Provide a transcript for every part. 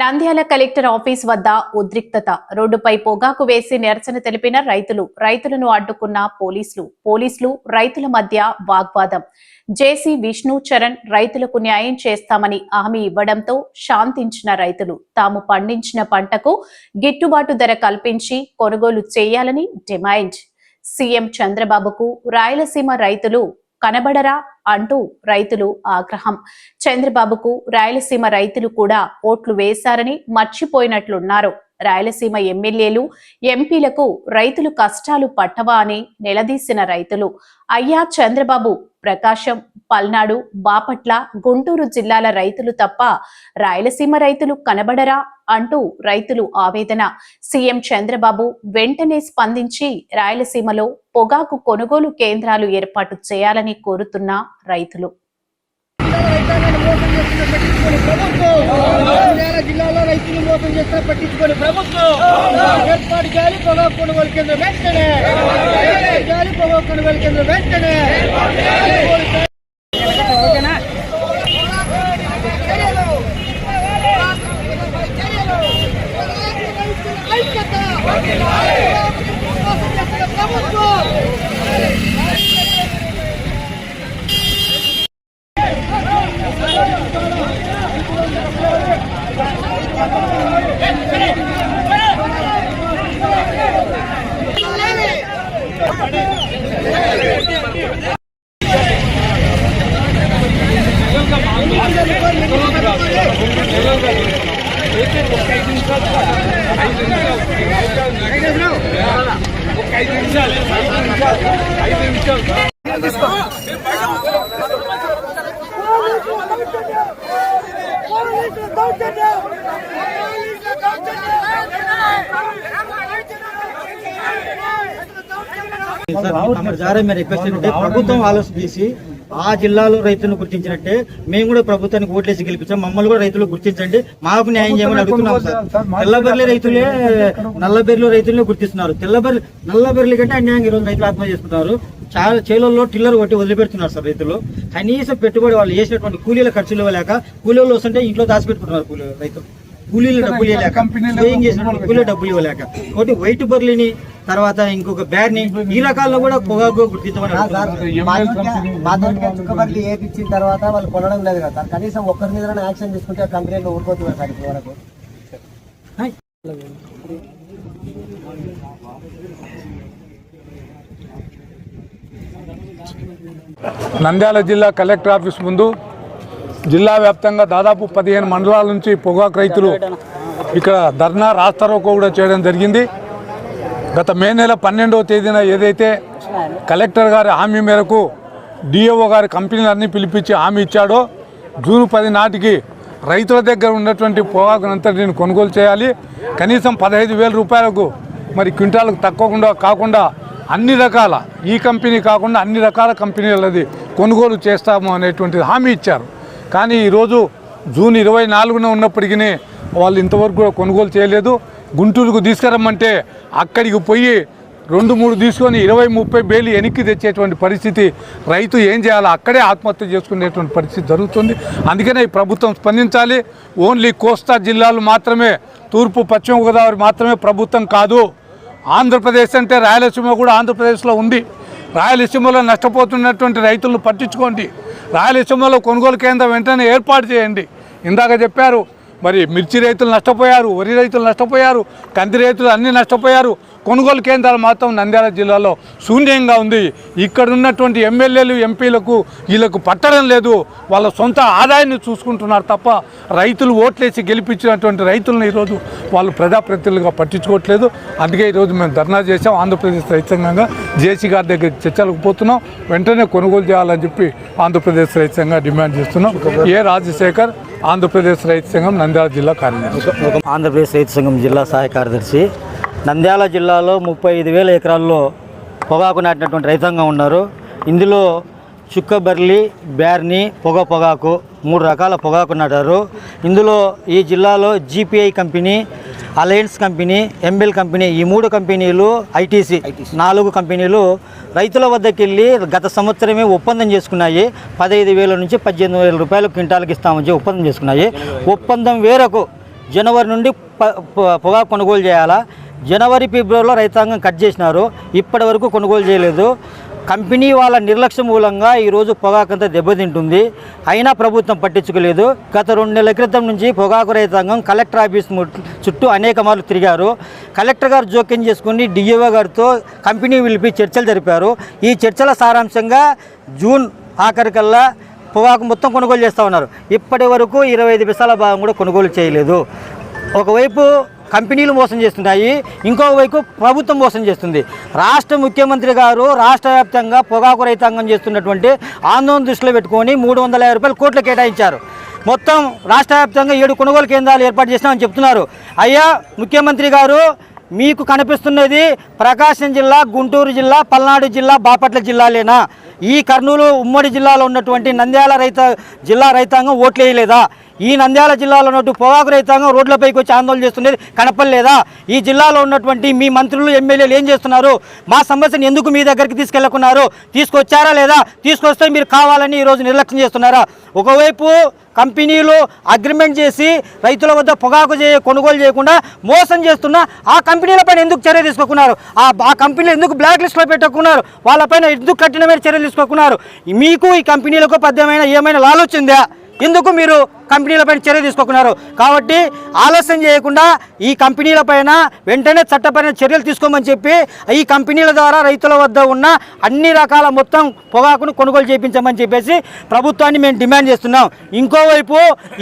Nandyal collector office వద్ద ఉద్రిక్తత. రోడ్డుపై పొగాకు వేసి నిరసన తెలిపిన రైతులు రైతులను అడ్డుకున్న పోలీసులు పోలీసులు రైతుల మధ్య వాగ్వాదం. జేసీ విష్ణు చరణ్ రైతులకు న్యాయం చేస్తామని హామీ ఇవ్వడంతో శాంతించిన రైతులు. తాము పండించిన పంటకు గిట్టుబాటు ధర కల్పించి కొనుగోలు చేయాలని డిమాండ్. సీఎం చంద్రబాబుకు రాయలసీమ రైతులు కనబడరా అంటూ రైతులు ఆగ్రహం. చంద్రబాబుకు రాయలసీమ రైతులు కూడా ఓట్లు వేశారని మర్చిపోయినట్లున్నారు. రాయలసీమ ఎమ్మెల్యేలు ఎంపీలకు రైతులు కష్టాలు పట్టవా అని నిలదీసిన రైతులు. అయ్యా చంద్రబాబు ప్రకాశం పల్నాడు బాపట్ల గుంటూరు జిల్లాల రైతులు తప్ప రాయలసీమ రైతులు కనబడరా అంటూ రైతులు ఆవేదన. సీఎం చంద్రబాబు వెంటనే స్పందించి రాయలసీమలో పొగాకు కొనుగోలు కేంద్రాలు ఏర్పాటు చేయాలని కోరుతున్న రైతులు. రైతాంగాన్ని మోసం చేస్తున్న పట్టించుకొని ప్రభుత్వం. నంద్యాల జిల్లాలో రైతులు మోసం చేస్తున్న పట్టించుకొని ప్రభుత్వం. ఏర్పాటు చేయాలి పొగాకు కొనుగోలు కేంద్రం వెంటనే. చేయాలి పొగాకు కొనుగోలు కేంద్రం వెంటనే. తమరి ద్వారా మేము రిక్వెస్ట్ ఏంటంటే ప్రభుత్వం ఆలోచన చేసి ఆ జిల్లాలో రైతులను గుర్తించినట్టే మేము కూడా ప్రభుత్వానికి ఓట్లేసి గెలిపించాం. మమ్మల్ని కూడా రైతులు గుర్తించండి. మాకు న్యాయం చేయమని అడుగుతున్నాం సార్. తెల్లబెర్లి రైతులే నల్లబెర్లి రైతులనే గుర్తిస్తున్నారు. తెల్లబెర్లి నల్లబెర్లి కంటే అన్యాయంగా ఈరోజు రైతులు ఆత్మహత్య చేసుకుంటున్నారు. చాలా చేలల్లో టిల్లర్ కొట్టి వదిలిపెడుతున్నారు సార్ రైతులు. కనీసం పెట్టుబడి వాళ్ళు చేసినటువంటి కూలీల ఖర్చులు ఇవ్వలేక కూలీలు వస్తుంటే ఇంట్లో దాచిపెట్టుకుంటున్నారు కూలీ రైతులు. కూలీలు డబ్బులు ఇవ్వలేక స్ప్రేయింగ్ చేసినటువంటి కూలీలు డబ్బులు ఇవ్వలేక. ఒకటి వైట్ బర్లీని తర్వాత ఇంకొక బ్యార్ని ఈ రకాల్లో కూడా పొగాకు గుర్తించమని చుక్కబర్లి ఏపిచ్చిన తర్వాత వాళ్ళు కొనడం లేదు కదా. సార్ కనీసం ఒక్కరి మీద యాక్షన్ తీసుకుంటే కంపెనీలో ఊరుకోతున్నారు సార్ ఇప్పటి వరకు. నంద్యాల జిల్లా కలెక్టర్ ఆఫీస్ ముందు జిల్లా వ్యాప్తంగా దాదాపు పదిహేను మండలాల నుంచి పొగాకు రైతులు ఇక్కడ ధర్నా రాస్తారోకో కూడా చేయడం జరిగింది. గత మే నెల పన్నెండవ తేదీన ఏదైతే కలెక్టర్ గారి హామీ మేరకు డిఓ గారి కంపెనీలన్నీ పిలిపించి హామీ ఇచ్చాడో జూన్ పది నాటికి రైతుల దగ్గర ఉన్నటువంటి పొగాకునంతటిని కొనుగోలు చేయాలి. కనీసం పదహైదు వేల రూపాయలకు మరి క్వింటాలకు తక్కువకుండా కాకుండా అన్ని రకాల ఈ కంపెనీ కాకుండా అన్ని రకాల కంపెనీలది కొనుగోలు చేస్తాము అనేటువంటి హామీ ఇచ్చారు. కానీ ఈరోజు జూన్ ఇరవై నాలుగున ఉన్నప్పటికీ వాళ్ళు ఇంతవరకు కూడా కొనుగోలు చేయలేదు. గుంటూరుకు తీసుకురమ్మంటే అక్కడికి పోయి రెండు మూడు తీసుకొని ఇరవై ముప్పై బేలు వెనక్కి తెచ్చేటువంటి పరిస్థితి. రైతు ఏం చేయాలో అక్కడే ఆత్మహత్య చేసుకునేటువంటి పరిస్థితి జరుగుతుంది. అందుకనే ఈ ప్రభుత్వం స్పందించాలి. ఓన్లీ కోస్తా జిల్లాలు మాత్రమే తూర్పు పశ్చిమ గోదావరి మాత్రమే ప్రభుత్వం కాదు. ఆంధ్రప్రదేశ్ అంటే రాయలసీమ కూడా ఆంధ్రప్రదేశ్లో ఉంది. రాయలసీమలో నష్టపోతున్నటువంటి రైతులను పట్టించుకోండి. రాయలసీమలో కొనుగోలు కేంద్రం వెంటనే ఏర్పాటు చేయండి. ఇందాక చెప్పారు మరి మిర్చి రైతులు నష్టపోయారు వరి రైతులు నష్టపోయారు కంది రైతులు అన్నీ నష్టపోయారు. కొనుగోలు కేంద్రాలు మాత్రం నంద్యాల జిల్లాలో శూన్యంగా ఉంది. ఇక్కడ ఉన్నటువంటి ఎమ్మెల్యేలు ఎంపీలకు వీళ్ళకు పట్టడం లేదు. వాళ్ళ సొంత ఆదాయాన్ని చూసుకుంటున్నారు తప్ప రైతులు ఓట్లేసి గెలిపించినటువంటి రైతులను ఈరోజు వాళ్ళు ప్రజాప్రతినిధులుగా పట్టించుకోవట్లేదు. అందుకే ఈరోజు మేము ధర్నా చేసాం ఆంధ్రప్రదేశ్ రైతు సంఘంగా జేసీ గారి దగ్గర చర్చలకు పోతున్నాం. వెంటనే కొనుగోలు చేయాలని చెప్పి ఆంధ్రప్రదేశ్ రైతు సంఘం డిమాండ్ చేస్తున్నాం. ఏ రాజశేఖర్ ఆంధ్రప్రదేశ్ రైతు సంఘం నంద్యాల జిల్లా కార్యదర్శి. ఆంధ్రప్రదేశ్ రైతు సంఘం జిల్లా సహాయ కార్యదర్శి. నంద్యాల జిల్లాలో ముప్పై ఐదు వేల ఎకరాల్లో పొగాకు నాటినటువంటి రైతాంగం ఉన్నారు. ఇందులో చుక్కబర్లి బ్యార్ని పొగ పొగాకు మూడు రకాల పొగాకు నాటారు. ఇందులో ఈ జిల్లాలో జీపీఐ కంపెనీ అలయన్స్ కంపెనీ ఎంబెల్ కంపెనీ ఈ మూడు కంపెనీలు ఐటీసీ నాలుగు కంపెనీలు రైతుల వద్దకు వెళ్ళి గత సంవత్సరమే ఒప్పందం చేసుకున్నాయి. పదహైదు వేల నుంచి పద్దెనిమిది వేల రూపాయలు క్వింటాల్కి ఇస్తామని చెప్పి ఒప్పందం చేసుకున్నాయి. ఒప్పందం వేరకు జనవరి నుండి పొగాకు కొనుగోలు చేయాలా? జనవరి ఫిబ్రవరిలో రైతాంగం కట్ చేసినారు. ఇప్పటి వరకు కొనుగోలు చేయలేదు. కంపెనీ వాళ్ళ నిర్లక్ష్యం మూలంగా ఈరోజు పొగాకంతా దెబ్బతింటుంది. అయినా ప్రభుత్వం పట్టించుకోలేదు. గత రెండు నెలల క్రితం నుంచి పొగాకు రైతాంగం కలెక్టర్ ఆఫీస్ చుట్టూ అనేక మార్లు తిరిగారు. కలెక్టర్ గారు జోక్యం చేసుకుని డిఈఓ గారితో కంపెనీ పిలిపి చర్చలు జరిపారు. ఈ చర్చల సారాంశంగా జూన్ ఆఖరికల్లా పొగాకు మొత్తం కొనుగోలు చేస్తూ ఉన్నారు. ఇప్పటి వరకు ఇరవై ఐదు పిసాల భాగం కూడా కొనుగోలు చేయలేదు. ఒకవైపు కంపెనీలు మోసం చేస్తున్నాయి ఇంకోవైపు వైపు ప్రభుత్వం మోసం చేస్తుంది. రాష్ట్ర ముఖ్యమంత్రి గారు రాష్ట్ర వ్యాప్తంగా పొగాకు రైతాంగం చేస్తున్నటువంటి ఆందోళన దృష్టిలో పెట్టుకొని మూడు వందల యాభై రూపాయలు కోట్లు కేటాయించారు. మొత్తం రాష్ట్ర వ్యాప్తంగా ఏడు కొనుగోలు కేంద్రాలు ఏర్పాటు చేసినామని చెప్తున్నారు. అయ్యా ముఖ్యమంత్రి గారు మీకు కనిపిస్తున్నది ప్రకాశం జిల్లా గుంటూరు జిల్లా పల్నాడు జిల్లా బాపట్ల జిల్లాలేనా? ఈ కర్నూలు ఉమ్మడి జిల్లాలో ఉన్నటువంటి నంద్యాల రైత జిల్లా రైతాంగం ఓట్లేయలేదా ఈ నంద్యాల జిల్లాలో ఉన్నట్టు పొగాకు రైతాంగం రోడ్లపైకి వచ్చి ఆందోళన చేస్తున్నది కనపడలేదా? ఈ జిల్లాలో ఉన్నటువంటి మీ మంత్రులు ఎమ్మెల్యేలు ఏం చేస్తున్నారు? మా సమస్యను ఎందుకు మీ దగ్గరికి తీసుకెళ్ళకున్నారు? తీసుకొచ్చారా లేదా? తీసుకొస్తే మీరు కావాలని ఈరోజు నిర్లక్ష్యం చేస్తున్నారా? ఒకవైపు కంపెనీలు అగ్రిమెంట్ చేసి రైతుల వద్ద పొగాకు చేయ కొనుగోలు చేయకుండా మోసం చేస్తున్న ఆ కంపెనీలపైన ఎందుకు చర్య తీసుకోకున్నారు? ఆ ఆ కంపెనీలు ఎందుకు బ్లాక్ లిస్ట్లో పెట్టుకున్నారు? వాళ్ళపైన ఎందుకు కఠినమైన చర్యలు తీసుకోకున్నారు మీకు ఈ కంపెనీలకు పద్యమైన ఏమైనా ఆలోచిందా ఎందుకు మీరు కంపెనీలపైన చర్య తీసుకోకున్నారు? కాబట్టి ఆలస్యం చేయకుండా ఈ కంపెనీలపైన వెంటనే చట్టపరమైన చర్యలు తీసుకోమని చెప్పి ఈ కంపెనీల ద్వారా రైతుల వద్ద ఉన్న అన్ని రకాల మొత్తం పొగాకును కొనుగోలు చేయించమని చెప్పేసి ప్రభుత్వాన్ని మేము డిమాండ్ చేస్తున్నాం. ఇంకోవైపు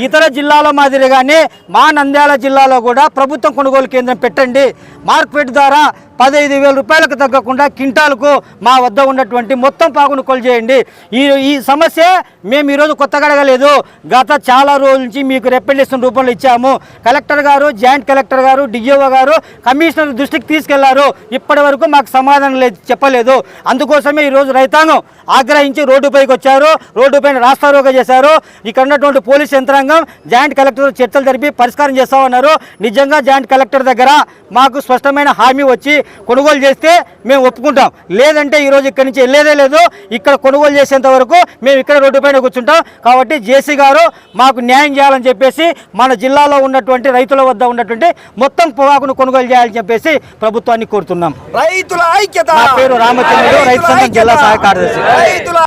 ఇతర జిల్లాల మాదిరిగానే మా నంద్యాల జిల్లాలో కూడా ప్రభుత్వం కొనుగోలు కేంద్రం పెట్టండి. మార్కెట్ ద్వారా పదహైదు వేల రూపాయలకు తగ్గకుండా కింటాలకు మా వద్ద ఉన్నటువంటి మొత్తం పాకును కొలు చేయండి ఈ ఈ సమస్య మేము ఈరోజు కొత్తగా అడగలేదు. గత చాలా రోజుల నుంచి మీకు రిప్రజెంటేషన్ రూపంలో ఇచ్చాము. కలెక్టర్ గారు జాయింట్ కలెక్టర్ గారు డిఓ గారు కమిషనర్ దృష్టికి తీసుకెళ్ళారు. ఇప్పటి వరకు మాకు సమాధానం లేదు చెప్పలేదు. అందుకోసమే ఈరోజు రైతాంగం ఆగ్రహించి రోడ్డుపైకి వచ్చారు. రోడ్డుపైన రాస్తారోగా చేశారు. ఇక్కడ ఉన్నటువంటి పోలీస్ యంత్రాంగం జాయింట్ కలెక్టర్ చర్చలు జరిపి పరిష్కారం చేస్తామన్నారు నిజంగా జాయింట్ కలెక్టర్ దగ్గర మాకు స్పష్టమైన హామీ వచ్చి కొనుగోలు చేస్తే మేము ఒప్పుకుంటాం. లేదంటే ఈరోజు ఇక్కడి నుంచి వెళ్ళేదే లేదు. ఇక్కడ కొనుగోలు చేసేంత వరకు మేము ఇక్కడ రోడ్డుపైన కూర్చుంటాం. కాబట్టి జేసీ గారు మాకు న్యాయం చేయాలని చెప్పేసి మన జిల్లాలో ఉన్నటువంటి రైతుల వద్ద ఉన్నటువంటి మొత్తం పొగాకును కొనుగోలు చేయాలని చెప్పేసి ప్రభుత్వాన్ని కోరుతున్నాం. రైతుల ఐక్యత! పేరు రామచంద్రుడు రైతు సంఘం జిల్లా సహాయ కార్యదర్శి. రైతుల